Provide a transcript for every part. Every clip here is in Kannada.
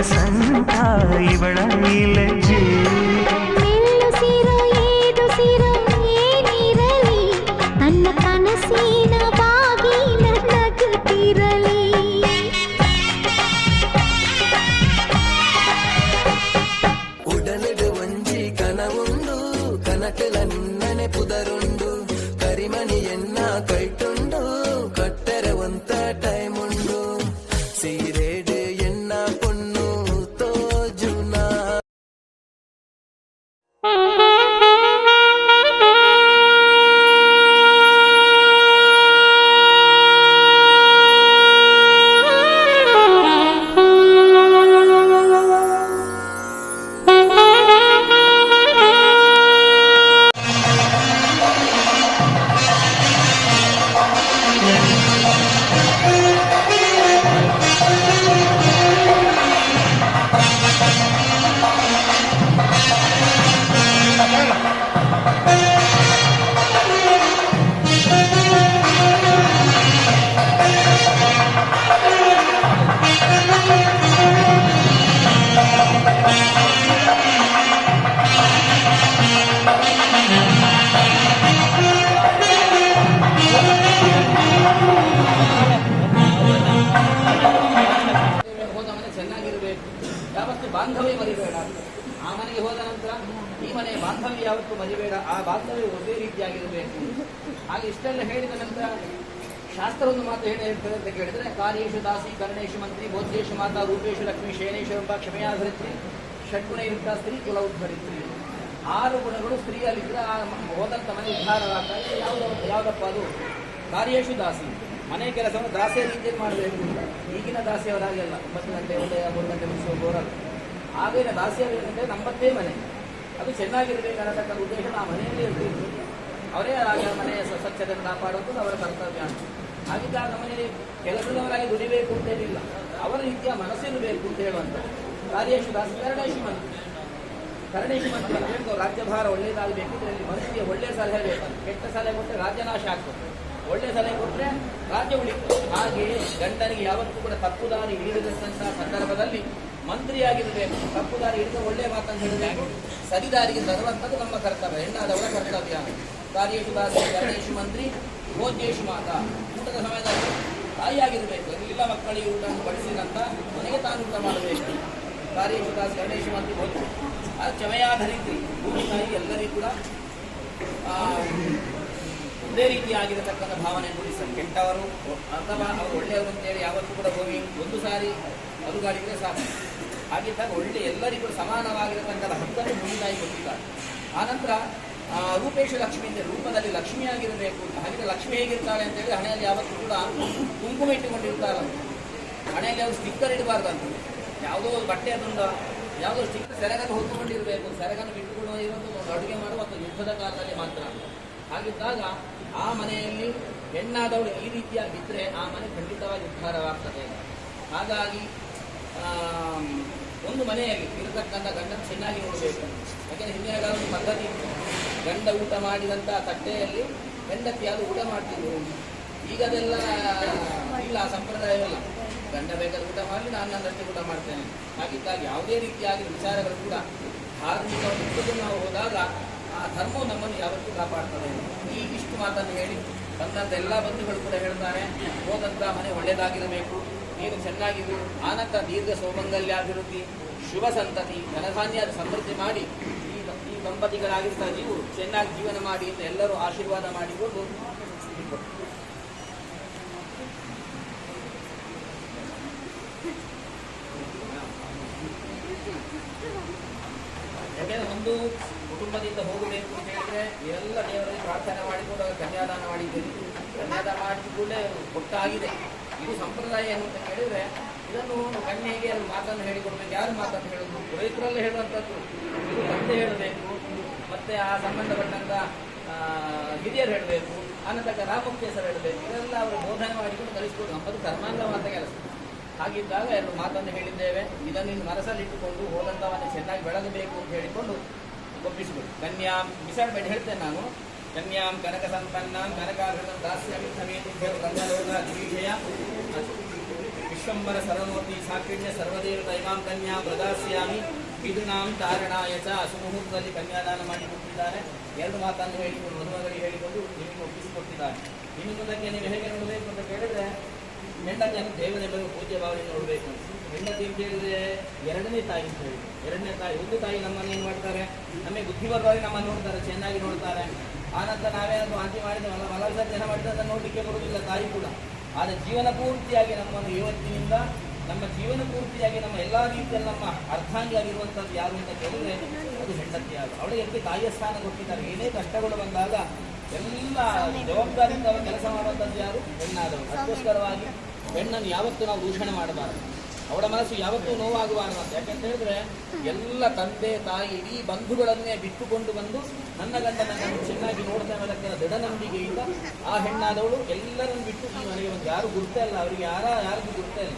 ವಸಂತ ಇವಳ ಇಲಜೆ ಕನಕಲನ್ನನೆ ಪುದರುಂಡು ಕರಿಮಣಿ ಎನ್ನ ಕೈಟುಂಡು ಕಟ್ಟರೆ ಒಂತ ಟೈಮ್ ಉಂಡು ಆ ಮನೆಗೆ ಹೋದ ನಂತರ ಈ ಮನೆಯ ಬಾಂಧವ್ಯ ಯಾವತ್ತು ಮರಿಬೇಡ. ಆ ಬಾಂಧವ್ಯ ಒಂದೇ ರೀತಿಯಾಗಿರಬೇಕು. ಹಾಗೆ ಇಷ್ಟೆಲ್ಲ ಹೇಳಿದ ನಂತರ ಶಾಸ್ತ್ರ ಒಂದು ಮಾತು ಹೇಳಿ ಹೇಳ್ತದೆ ಅಂತ ಕೇಳಿದ್ರೆ ಕಾರ್ಯೇಶು ದಾಸಿ ಕರ್ಣೇಶು ಮಂತ್ರಿ ಬೋಧೇಶು ಮಾತಾ ರೂಪೇಶು ಲಕ್ಷ್ಮೀ ಶೇನೇಶು ಎಂಬ ಕ್ಷಮೆಯಾಧರಿತ್ರಿ ಇರುತ್ತ ಸ್ತ್ರೀ ಕುಲ ಉದ್ಧರಿತ್ರಿ ಆರು ಗುಣಗಳು ಸ್ತ್ರೀಯಲ್ಲಿದ್ದರೆ ಆ ಹೋದಂತ ಮನೆ ಉದ್ಧಾರವಾಗ್ತದೆ ಯಾವುದು ಯಾವುದಪ್ಪ ಅದು? ಕಾರ್ಯೇಶು ದಾಸಿ. ಮನೆ ಕೆಲಸವನ್ನು ದಾಸಿಯ ರೀತಿಯಲ್ಲಿ ಮಾಡಬೇಕು. ಈಗಿನ ದಾಸಿಯವರಾಗಲ್ಲ. ಒಂಬತ್ತು ಗಂಟೆ ಒಳ್ಳೆಯ ಮೂರು ಗಂಟೆ ಮುಗಿಸುವ ಬೋರಲ್ಲ ಆಗಿನ ದಾಸಿಯವರಂತೆ ನಮ್ಮದೇ ಮನೆ. ಅದು ಚೆನ್ನಾಗಿರಬೇಕು ಉದ್ದೇಶ ಆ ಮನೆಯಲ್ಲಿ ಇರ್ತಿದ್ರು ಅವರೇ ರಾಜ ಮನೆಯ ಸ್ವಚ್ಛತೆ ಕಾಪಾಡುವುದು ಅವರ ಕರ್ತವ್ಯ. ಅಂತ ನಮ್ಮನೆಯಲ್ಲಿ ಮನೆಯಲ್ಲಿ ಕೆಲಸದವರಾಗಿ ದುಡಿಬೇಕು ಅಂತೇನಿಲ್ಲ ಅವರ ರೀತಿಯ ಮನಸ್ಸಿರಬೇಕು ಅಂತ ಹೇಳುವಂಥ ಕಾರ್ಯಶು ದಾಸಿ, ಕರಣೇಶಿ ಮನ ಕರಣೇಶಿ ಹೇಳ್ತು ರಾಜ್ಯಭಾರ ಒಳ್ಳೇದಾಗಬೇಕು ಇದರಲ್ಲಿ ಮನಸ್ಸಿಗೆ ಒಳ್ಳೆ ಸಲಹೆ ಬೇಕು ಕೆಟ್ಟ ಸಲಹೆ ಕೊಟ್ಟರೆ ರಾಜ್ಯನಾಶ ಆಗ್ತದೆ. ಒಳ್ಳೆ ಸಲಹೆ ಕೊಟ್ಟರೆ ರಾಜ್ಯ ಉಳಿತು ಹಾಗೆ ಗಂಡನಿಗೆ ಯಾವತ್ತೂ ಕೂಡ ತಪ್ಪು ದಾರಿ ಸಂದರ್ಭದಲ್ಲಿ ಮಂತ್ರಿಯಾಗಿರಬೇಕು ತಪ್ಪು ದಾರಿ ಹಿಡಿದು ಒಳ್ಳೆಯ ಮಾತನ್ನು ಹೇಳಬೇಕು ಸರಿದಾರಿಗೆ ತರುವಂಥದ್ದು ನಮ್ಮ ಕರ್ತವ್ಯ. ಹೆಣ್ಣಾದವರ ಕರ್ತವ್ಯ. ಕಾರ್ಯೇಶು ದಾಸಿ ಮಂತ್ರಿ ಭೋಜ್ಯೇಶು ಮಾತ. ಊಟದ ಸಮಯದಲ್ಲಿ ತಾಯಿಯಾಗಿರಬೇಕು. ಎಲ್ಲ ಮಕ್ಕಳಿಗೆ ಊಟವನ್ನು ಬಡಿಸಿದಂತ ಮನೆಗೆ ತಾನು ಊಟ ಮಾಡಬೇಕು. ಕಾರ್ಯೇಶು ದಾಸಿ ಗಣೇಶ ಮಂತ್ರಿ ಭೋಜ್ಯ. ಅದು ರೀತಿ ಭೂಮಿ ತಾಯಿ ಎಲ್ಲರಿಗೂ ಕೂಡ ಆ, ಒಂದೇ ರೀತಿಯಾಗಿರತಕ್ಕಂಥ ಭಾವನೆ ಮೂಡಿಸಲು. ಕೆಟ್ಟವರು ಅಥವಾ ಅವರು ಒಳ್ಳೆಯವರು ಅಂತೇಳಿ ಯಾವತ್ತೂ ಕೂಡ ಹೋಗಿ ಒಂದು ಸಾರಿ ಅಲುಗಾಡಿದ್ರೆ ಸಾಕು. ಹಾಗಿದ್ದಾಗ ಒಳ್ಳೆ ಎಲ್ಲರಿಗೂ ಸಮಾನವಾಗಿರತಕ್ಕಂಥ ಹಕ್ಕನ್ನು ಭೂಮಿತಾಯಿ ಕೊಟ್ಟಿದ್ದಾರೆ ಆನಂತರ ರೂಪೇಶ ಲಕ್ಷ್ಮಿ ಅಂದರೆ ರೂಪದಲ್ಲಿ ಲಕ್ಷ್ಮಿಯಾಗಿರಬೇಕು ಅಂತ. ಹಾಗಿದ್ರೆ ಲಕ್ಷ್ಮಿ ಹೇಗಿರ್ತಾಳೆ ಅಂತೇಳಿ ಹಣೆಯಲ್ಲಿ ಯಾವತ್ತೂ ಕೂಡ ಕುಂಕುಮ ಇಟ್ಟುಕೊಂಡಿರ್ತಾರಂತೆ ಹಣೆಯಲ್ಲಿ ಅವರು ಸ್ಟಿಕ್ಕರ್ ಇಡಬಾರ್ದಂತ ಯಾವುದೋ ಒಂದು ಬಟ್ಟೆ ಅದೊಂದು ಯಾವುದೋ ಸ್ಟಿಕ್ಕರ್ ಸೆರಗನ್ನು ಹೊತ್ತುಕೊಂಡಿರಬೇಕು ಸೆರಗನ್ನು ಬಿಟ್ಟುಕೊಂಡು ಇರೋದು ಒಂದು ಅಡುಗೆ ಮಾಡುವ ಅಥವಾ ಯುದ್ಧದ ಕಾಲದಲ್ಲಿ ಮಾತ್ರ ಹಾಗಿದ್ದಾಗ ಆ ಮನೆಯಲ್ಲಿ ಹೆಣ್ಣಾದವಳು ಈ ರೀತಿಯಾಗಿದ್ದರೆ ಆ ಮನೆ ಖಂಡಿತವಾಗಿ ಉದ್ಧಾರವಾಗ್ತದೆ. ಹಾಗಾಗಿ ಒಂದು ಮನೆಯಲ್ಲಿ ಇರತಕ್ಕಂಥ ಗಂಡನ ಚೆನ್ನಾಗಿ ನೋಡಬೇಕು. ಯಾಕೆಂದರೆ ಹಿಂದಿನ ಕಾಲದ ಪದ್ಧತಿ. ಗಂಡ ಊಟ ಮಾಡಿದಂಥ ತಟ್ಟೆಯಲ್ಲಿ ಹೆಂಡತಿ ಅದು ಊಟ ಮಾಡ್ತಿದ್ರು? ಈಗ ಅದೆಲ್ಲ ಇಲ್ಲ, ಆ ಸಂಪ್ರದಾಯವಿಲ್ಲ ಗಂಡ ಬೇಕಾದ್ರೆ ಊಟ ಮಾಡಲಿ, ನಾನು ನನ್ನಷ್ಟೇ ಊಟ ಮಾಡ್ತೇನೆ. ಹಾಗಿದ್ದಾಗ ಯಾವುದೇ ರೀತಿಯಾಗಿ ವಿಚಾರಗಳು ಕೂಡ ಧಾರ್ಮಿಕ ಮುಖ್ಯದಲ್ಲಿ ನಾವು ಹೋದಾಗ ಆ ಧರ್ಮವು ನಮ್ಮನ್ನು ಯಾವತ್ತೂ ಕಾಪಾಡ್ತದೆ. ಈ ಇಷ್ಟು ಮಾತನ್ನು ಹೇಳಿ ಬಂದಂಥ ಎಲ್ಲ ಬಂಧುಗಳು ಕೂಡ ಹೇಳ್ತಾರೆ ಹೋದಂಥ ಮನೆ ಒಳ್ಳೆಯದಾಗಿರಬೇಕು ನೀನು ಚೆನ್ನಾಗಿರು ಆನಂತರ ದೀರ್ಘ ಸೌಮಂಗಲ್ಯಾಭಿವೃದ್ಧಿ ಶುಭ ಸಂತತಿ, ಧನಧಾನ್ಯ ಸಮೃದ್ಧಿ ಮಾಡಿ ಈ ಈ ದಂಪತಿಗಳಾಗಿರ್ತಾರೆ ನೀವು ಚೆನ್ನಾಗಿ ಜೀವನ ಮಾಡಿ ಅಂತ ಎಲ್ಲರೂ ಆಶೀರ್ವಾದ ಮಾಡಿಕೊಂಡು ಯಾಕೆಂದ್ರೆ ಒಂದು ಕುಟುಂಬದಿಂದ ಹೋಗಬೇಕು ಅಂತ ಹೇಳಿದ್ರೆ ಎಲ್ಲ ದೇವರಲ್ಲಿ ಪ್ರಾರ್ಥನೆ ಮಾಡಿಕೊಂಡು ಕನ್ಯಾದಾನ ಮಾಡಿದ್ದೀರಿ. ಕನ್ಯಾದಾನ ಮಾಡಿದ ಕೂಡಲೇ ಕೊಟ್ಟಾಗಿದೆ. ಇದು ಸಂಪ್ರದಾಯ ಏನು ಅಂತ ಕೇಳಿದ್ರೆ ಇದನ್ನು ಹೇಗೆ ಅದು ಮಾತನ್ನು ಹೇಳಿಕೊಡ್ಬೇಕು, ಯಾರು ಮಾತನ್ನು ಹೇಳೋದು? ರೈತರಲ್ಲಿ ಹೇಳುವಂಥದ್ದು. ಇದು ತಂದೆ ಹೇಳಬೇಕು, ಮತ್ತೆ ಆ ಸಂಬಂಧಪಟ್ಟಂತ ಹಿರಿಯರು ಹೇಳಬೇಕು ಆನಂತರ ರಾಮುಕ್ತೇಸರು ಹೇಳಬೇಕು, ಇದೆಲ್ಲ ಅವರು ಬೋಧನೆ ಮಾಡಿಕೊಂಡು ಕಲಿಸ್ಕೊಡು ನಮ್ಮದು ಧರ್ಮಾಂಗವಾದ ಕೆಲಸ. ಹಾಗಿದ್ದಾಗ ಎರಡು ಮಾತನ್ನು ಹೇಳಿದ್ದೇವೆ. ಇದನ್ನು ಮನಸ್ಸಲ್ಲಿಟ್ಟುಕೊಂಡು ಹೋದಂತವನ್ನು ಚೆನ್ನಾಗಿ ಬೆಳಗಬೇಕು ಅಂತ ಹೇಳಿಕೊಂಡು ಒಪ್ಪಿಸಿಬಿಡು ಕನ್ಯಾ ಬಿಸಾಡಬೇಡಿ ಹೇಳ್ತೇನೆ ನಾನು. ಕನ್ಯಾಂ ಕನಕ ಸಂಪನ್ನ ಕನಕಾಭರಣ ದಾಸ್ಯ ಮಿಥಮೇತಿ ಹೇಳು ಕನ್ನಡೋಗ ದಿವಿಜಯ ವಿಶ್ವಂಬರ ಸರನೋತಿ ಸಾಕಿಣ್ಯ ಸರ್ವದೇವತ ಇಮಾಂ ಕನ್ಯಾ ಪ್ರದಾಸ್ಯಾಮಿ ಪಿತೃನಾಂ ತಾರಣಾಯ ಚ ಅಸುಮುಹೂರ್ತದಲ್ಲಿ ಕನ್ಯಾದಾನ ಮಾಡಿ ಕೊಟ್ಟಿದ್ದಾರೆ ಎರಡು ಮಾತನ್ನು ಹೇಳಿಕೊಂಡು ಮದುಮಗಳಿಗೆ ಹೇಳಿಕೊಂಡು ನಿಮಗೆ ಒಪ್ಪಿಸಿಕೊಟ್ಟಿದ್ದಾರೆ. ಇನ್ನು ಮುಂದಕ್ಕೆ ನೀವು ಹೇಗೆ ನೋಡಬೇಕು ಅಂತ ಕೇಳಿದ್ರೆ, ಹೆಂಡತಿಯನ್ನು ದೇವರ ಪೂಜ್ಯ ಭಾವನೆ ನೋಡಬೇಕು ಹೆಂಡತಿ ಅಂತ ಹೇಳಿದ್ರೆ ಎರಡನೇ ತಾಯಿ ಅಂತ ಹೇಳಿ. ಎರಡನೇ ತಾಯಿ, ಒಂದು ತಾಯಿ ನಮ್ಮನ್ನು ಏನು ಮಾಡ್ತಾರೆ? ನಮಗೆ ಬುದ್ಧಿವರ್ಗವಾಗಿ ನಮ್ಮನ್ನು ನೋಡ್ತಾರೆ, ಚೆನ್ನಾಗಿ ನೋಡ್ತಾರೆ. ಆನಂತರ ನಾವೇನಾದ್ರು ವಾಂತಿ ಮಾಡಿದವಲ್ಲ ಮಲ ಮಲಸ ಜನ ಅದನ್ನು ನೋಡಲಿಕ್ಕೆ ಬರುವುದಿಲ್ಲ ತಾಯಿ ಕೂಡ. ಆದರೆ ಜೀವನ ಪೂರ್ತಿಯಾಗಿ ನಮ್ಮನ್ನು ಯುವತಿಯಿಂದ ನಮ್ಮ ಜೀವನ ಪೂರ್ತಿಯಾಗಿ ನಮ್ಮ ಎಲ್ಲ ರೀತಿಯಲ್ಲಿ ನಮ್ಮ ಅರ್ಧಾಂಗಿ ಆಗಿರುವಂಥದ್ದು ಯಾರು ಅಂತ ಕೇಳಿದ್ರೆ ಅದು ಹೆಂಡತಿ ಯಾರು. ಅವಳಿಗೆ ಎಲ್ಲಿ ತಾಯಿಯ ಸ್ಥಾನ ಕೊಟ್ಟಿದ್ದಾರೆ, ಏನೇ ಕಷ್ಟಗಳು ಬಂದಾಗ ಎಲ್ಲ ಜವಾಬ್ದಾರಿಯಿಂದ ಅವರು ಕೆಲಸ ಮಾಡುವಂಥದ್ದು ಯಾರು? ಹೆಣ್ಣಾದವರು ಅದಕ್ಕೋಸ್ಕರವಾಗಿ ಹೆಣ್ಣನ್ನು ಯಾವತ್ತೂ ನಾವು ದೂಷಣೆ ಮಾಡಬಾರದು. ಅವಳ ಮನಸ್ಸು ಯಾವತ್ತೂ ನೋವಾಗಬಾರದು ಅಂತ. ಯಾಕಂತ ಹೇಳಿದ್ರೆ ಎಲ್ಲ ತಂದೆ ತಾಯಿ ಇಡೀ ಬಂಧುಗಳನ್ನೇ ಬಿಟ್ಟುಕೊಂಡು ಬಂದು ನನ್ನ ಗಂಡ ನನ್ನನ್ನು ಚೆನ್ನಾಗಿ ನೋಡ್ತಾ ಅನ್ನೋದಕ್ಕೆ ದೃಢ ನಂಬಿಕೆಯಿಂದ ಆ ಹೆಣ್ಣಾದವಳು ಎಲ್ಲರನ್ನು ಬಿಟ್ಟು ಈ ಮನೆಗೆ ಒಂದು ಯಾರು ಗುರ್ತಾ ಇಲ್ಲ ಅವರಿಗೆ ಯಾರ ಯಾರಿಗೂ ಗುರ್ತಾ ಇಲ್ಲ.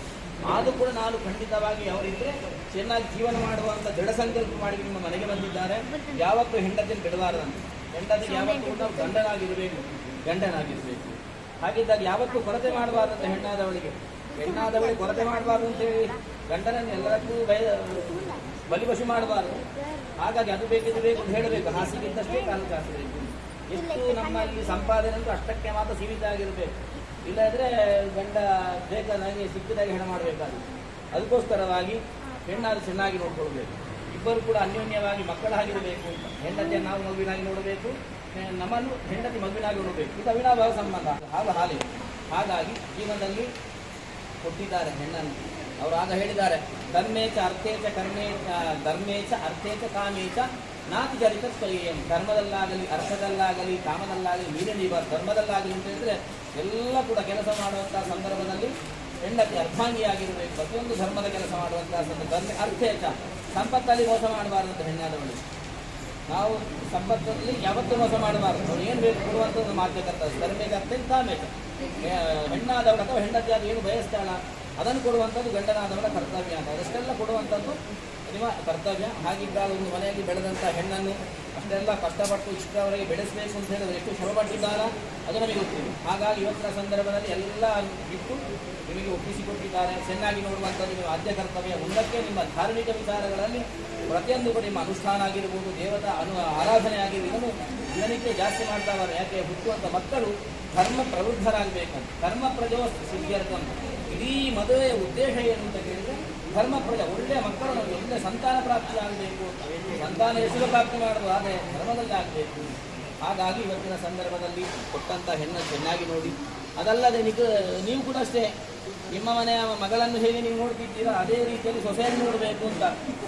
ಆದರೂ ಕೂಡ ನಾನು ಖಂಡಿತವಾಗಿ ಅವರಿದ್ರೆ ಚೆನ್ನಾಗಿ ಜೀವನ ಮಾಡುವಂತ ದೃಢ ಸಂಕಲ್ಪ ಮಾಡಿ ನಿಮ್ಮ ಮನೆಗೆ ಬಂದಿದ್ದಾರೆ. ಯಾವತ್ತೂ ಹೆಂಡತಿನ ಬಿಡಬಾರದಂತೆ. ಹೆಂಡತಿ ಯಾವತ್ತೂ ಕೂಡ ಗಂಡನಾಗಿರಬೇಕು ಗಂಡನಾಗಿರಬೇಕು. ಹಾಗಿದ್ದಾಗ ಯಾವತ್ತೂ ಕೊರತೆ ಮಾಡಬಾರ್ದಂತ ಹೆಣ್ಣಾದವಳಿಗೆ. ಹೆಣ್ಣಾದವಳಿಗೆ ಕೊರತೆ ಮಾಡಬಾರ್ದು ಅಂತೇಳಿ ಗಂಡನನ್ನು ಎಲ್ಲರಕ್ಕೂ ಬಯ ಬಲಿಪಶು ಮಾಡಬಾರದು. ಹಾಗಾಗಿ ಅದು ಬೇಕಿದ್ದು ಬೇಕು ಅಂತ ಹೇಳಬೇಕು. ಹಾಸಿಗೆ ಇದ್ದಷ್ಟೇ ಕಾಲು ಕಾಸಬೇಕು ಎಷ್ಟು ನಮ್ಮಲ್ಲಿ ಸಂಪಾದನೆ ಅಂತೂ ಅಷ್ಟಕ್ಕೆ ಮಾತ್ರ ಸೀಮಿತ ಆಗಿರಬೇಕು. ಇಲ್ಲದ್ರೆ ಗಂಡ ಬೇಗ ನನಗೆ ಸಿಕ್ಕಿದಾಗಿ ಹೆಣ ಮಾಡಬೇಕಾದ್ರೆ ಅದಕ್ಕೋಸ್ಕರವಾಗಿ ಹೆಣ್ಣಾದ್ರು ಚೆನ್ನಾಗಿ ನೋಡ್ಕೊಳ್ಬೇಕು. ಇಬ್ಬರು ಕೂಡ ಅನ್ಯೋನ್ಯವಾಗಿ ಮಕ್ಕಳಾಗಿರಬೇಕು ಅಂತ. ಹೆಂಡತಿಯನ್ನು ನಾವು ಮಗುವಿನಾಗಿ ನೋಡಬೇಕು. ನಮ್ಮನ್ನು ಹೆಂಡತಿ ಮಗುವಿನಾಗಿ ನೋಡಬೇಕು. ಇದು ಅವಿನಾಭಾವ ಸಂಬಂಧ. ಹಾಲು ಹಾಲಿ ಹಾಗಾಗಿ ಜೀವನದಲ್ಲಿ ಕೊಟ್ಟಿದ್ದಾರೆ ಹೆಣ್ಣನ್ನು. ಅವರು ಆಗ ಹೇಳಿದ್ದಾರೆ ಧರ್ಮೇಚ ಅರ್ಥೇಚ ಕರ್ಮೇಚ ಧರ್ಮೇಚ ಅರ್ಥೇಚ ಕಾಮೇಚ ನಾತಿ ಜರಿತ ಸ್ವಯಂ ಧರ್ಮದಲ್ಲಾಗಲಿ, ಅರ್ಥದಲ್ಲಾಗಲಿ, ಕಾಮದಲ್ಲಾಗಲಿ ನೀಬಾರ್ದು ಧರ್ಮದಲ್ಲಾಗಲಿ ಅಂತ ಹೇಳಿದ್ರೆ ಎಲ್ಲ ಕೂಡ ಕೆಲಸ ಮಾಡುವಂತಹ ಸಂದರ್ಭದಲ್ಲಿ ಹೆಂಡತಿ ಅರ್ಥಾಂಗಿಯಾಗಿರಬೇಕು ಪ್ರತಿಯೊಂದು ಧರ್ಮದ ಕೆಲಸ ಮಾಡುವಂತಹ ಸಂದರ್ಭ ಅರ್ಥೇಚ ಸಂಪತ್ತಲ್ಲಿ ಮೋಸ ಮಾಡಬಾರದು ಅಂತ ಹೆಣ್ಣಾದವಳು. ನಾವು ಸಂಪತ್ತಲ್ಲಿ ಯಾವತ್ತೂ ಮೋಸ ಮಾಡಬಾರದು. ಅವ್ರು ಏನು ಬೇಕು ಕೊಡುವಂಥದ್ದು ಮಾಧ್ಯ ಕರ್ತವ್ಯ ಅರ್ಥ ಕಾಮೇಚ ಹೆಣ್ಣಾದವಳ ಅಥವಾ ಹೆಂಡತಿ ಅದು ಏನು ಬಯಸ್ತಾಳ? ಅದನ್ನು ಕೊಡುವಂಥದ್ದು ಗಂಡನಾದವರ ಕರ್ತವ್ಯ ಅಂತ. ಅದಷ್ಟೆಲ್ಲ ಕೊಡುವಂಥದ್ದು ನಿಮ್ಮ ಕರ್ತವ್ಯ. ಹಾಗಿದ್ದಾಗ ಒಂದು ಮನೆಯಲ್ಲಿ ಬೆಳೆದಂಥ ಹೆಣ್ಣನ್ನು ಅಷ್ಟೆಲ್ಲ ಕಷ್ಟಪಟ್ಟು ಇಷ್ಟವರೆಗೆ ಬೆಳೆಸಬೇಕು ಅಂತ ಹೇಳಿದ್ರೆ ಎಷ್ಟು ಶ್ರಮಪಟ್ಟಿದ್ದಾರ? ಅದು ನಮಗೆ ಗೊತ್ತಿದೆ ಹಾಗಾಗಿ ಇವತ್ತಿನ ಸಂದರ್ಭದಲ್ಲಿ ಎಲ್ಲ ಬಿಟ್ಟು ನಿಮಗೆ ಒಪ್ಪಿಸಿಕೊಟ್ಟಿದ್ದಾರೆ. ಚೆನ್ನಾಗಿ ನೋಡುವಂಥದ್ದು ನಿಮ್ಮ ಆದ್ಯ ಕರ್ತವ್ಯ. ಮುಂದಕ್ಕೆ ನಿಮ್ಮ ಧಾರ್ಮಿಕ ವಿಚಾರಗಳಲ್ಲಿ ಪ್ರತಿಯೊಂದು ಕೂಡ ನಿಮ್ಮ ಅನುಷ್ಠಾನ ಆಗಿರ್ಬೋದು, ದೇವತಾ ಅನು ಆರಾಧನೆ ಆಗಿರ್ಬೋದು ದಿನನಿತ್ಯ ಜಾಸ್ತಿ ಮಾಡ್ತಾ ಯಾಕೆ? ಹುಟ್ಟುವಂಥ ಮಕ್ಕಳು ಧರ್ಮ ಪ್ರವೃದ್ಧರಾಗಬೇಕಂತ. ಧರ್ಮ ಪ್ರಜೋ ಸಿದ್ಧಾರ್ಥಂ ಇಡೀ ಮದುವೆಯ ಉದ್ದೇಶ ಏನು ಅಂತ ಕೇಳಿದ್ರೆ, ಧರ್ಮ ಪ್ರಜ ಒಳ್ಳೆಯ ಮಕ್ಕಳು ನಮಗೆ ಒಳ್ಳೆಯ ಸಂತಾನ ಪ್ರಾಪ್ತಿ ಆಗಬೇಕು. ಸಂತಾನ ಹೆಸರು ಪ್ರಾಪ್ತಿ ಮಾಡಲು ಆದರೆ ಧರ್ಮದಲ್ಲಿ ಆಗಬೇಕು. ಹಾಗಾಗಿ ಇವತ್ತಿನ ಸಂದರ್ಭದಲ್ಲಿ ಕೊಟ್ಟಂಥ ಹೆಣ್ಣು ಚೆನ್ನಾಗಿ ನೋಡಿ. ಅದಲ್ಲದೆ ನಿಗ ನೀವು ಕೂಡ ಅಷ್ಟೇ. ನಿಮ್ಮ ಮನೆಯ ಮಗಳನ್ನು ಹೇಗೆ ನೀವು ನೋಡ್ತಿದ್ದೀರಾ, ಅದೇ ರೀತಿಯಲ್ಲಿ ಸೊಸೆಯನ್ನು ನೋಡಬೇಕು ಅಂತ.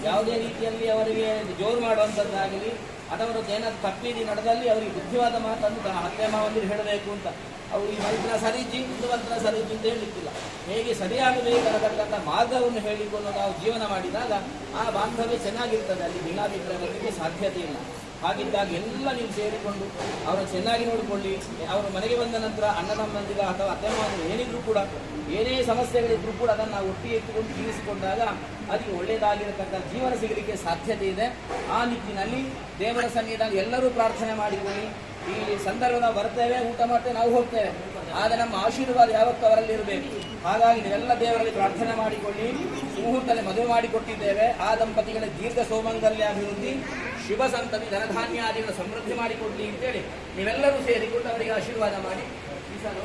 ಯಾವುದೇ ರೀತಿಯಲ್ಲಿ ಅವರಿಗೆ ಜೋರು ಮಾಡುವಂಥದ್ದಾಗಲಿ ಅಥವಾ ಏನಾದ್ರು ತಪ್ಪಿದಿ ನಡೆದಲ್ಲಿ, ಅವರಿಗೆ ಬುದ್ಧಿವಾದ ಮಾತನ್ನು ತನ್ನ ಅತ್ತೆ ಮಾವಂದಿರು ಹೇಳಬೇಕು ಅಂತ. ಅವರು ಈ ಸರಿ ಸರಿಜಿ ಸರಿ ಸರಿಜಿ ಅಂತ ಹೇಳಲಿಕ್ಕಿಲ್ಲ. ಹೇಗೆ ಸರಿಯಾಗಬೇಕಾಗತಕ್ಕಂಥ ಮಾರ್ಗವನ್ನು ಹೇಳಿಕೊಂಡು ನಾವು ಜೀವನ ಮಾಡಿದಾಗ ಆ ಬಾಂಧವ್ಯ ಚೆನ್ನಾಗಿರ್ತದೆ, ಅಲ್ಲಿ ಭಿನ್ನಾಭಿಪ್ರಾಯಗಳಿಗೆ ಸಾಧ್ಯತೆ ಇಲ್ಲ. ಹಾಗಿದ್ದಾಗ ಎಲ್ಲ ನೀವು ಸೇರಿಕೊಂಡು ಅವರನ್ನು ಚೆನ್ನಾಗಿ ನೋಡಿಕೊಳ್ಳಿ. ಅವರು ಮನೆಗೆ ಬಂದ ನಂತರ ಅಣ್ಣ ತಮ್ಮಂದಿರ ಅಥವಾ ಅತ್ತೆ ಮಾವಂದಿರು ಏನಿದ್ರು ಕೂಡ, ಏನೇ ಸಮಸ್ಯೆಗಳಿದ್ರು ಕೂಡ ಅದನ್ನು ನಾವು ಒಟ್ಟಿಗೆ ಇಟ್ಟುಕೊಂಡು ಜೀವಿಸಿಕೊಂಡಾಗ ಅದಕ್ಕೆ ಒಳ್ಳೆಯದಾಗಿರತಕ್ಕಂಥ ಜೀವನ ಸಿಗಲಿಕ್ಕೆ ಸಾಧ್ಯತೆ ಇದೆ. ಆ ನಿಟ್ಟಿನಲ್ಲಿ ದೇವರ ಸನ್ನಿಧಾನ ಎಲ್ಲರೂ ಪ್ರಾರ್ಥನೆ ಮಾಡಿಕೊಳ್ಳಿ ಈ ಸಂದರ್ಭ ನಾವು ಬರ್ತೇವೆ, ಊಟ ಮಾಡ್ತೇವೆ, ನಾವು ಹೋಗ್ತೇವೆ. ಆಗ ನಮ್ಮ ಆಶೀರ್ವಾದ ಯಾವತ್ತೂ ಅವರಲ್ಲಿ ಇರಬೇಕು ಹಾಗಾಗಿ ನೀವೆಲ್ಲ ದೇವರಲ್ಲಿ ಪ್ರಾರ್ಥನೆ ಮಾಡಿಕೊಳ್ಳಿ. ಮುಹೂರ್ತದಲ್ಲಿ ಮದುವೆ ಮಾಡಿಕೊಟ್ಟಿದ್ದೇವೆ ಆ ದಂಪತಿಗಳ ದೀರ್ಘ ಸೌಮಂಗಲ್ಯ ಅಭಿವೃದ್ಧಿ ಶುಭ ಸಂತತಿ, ಧನಧಾನ್ಯಾದಿಗಳ ಸಮೃದ್ಧಿ ಮಾಡಿಕೊಡ್ಲಿ ಅಂತೇಳಿ ನೀವೆಲ್ಲರೂ ಸೇರಿಕೊಂಡು ಅವರಿಗೆ ಆಶೀರ್ವಾದ ಮಾಡಿ ಈ ಸಲ.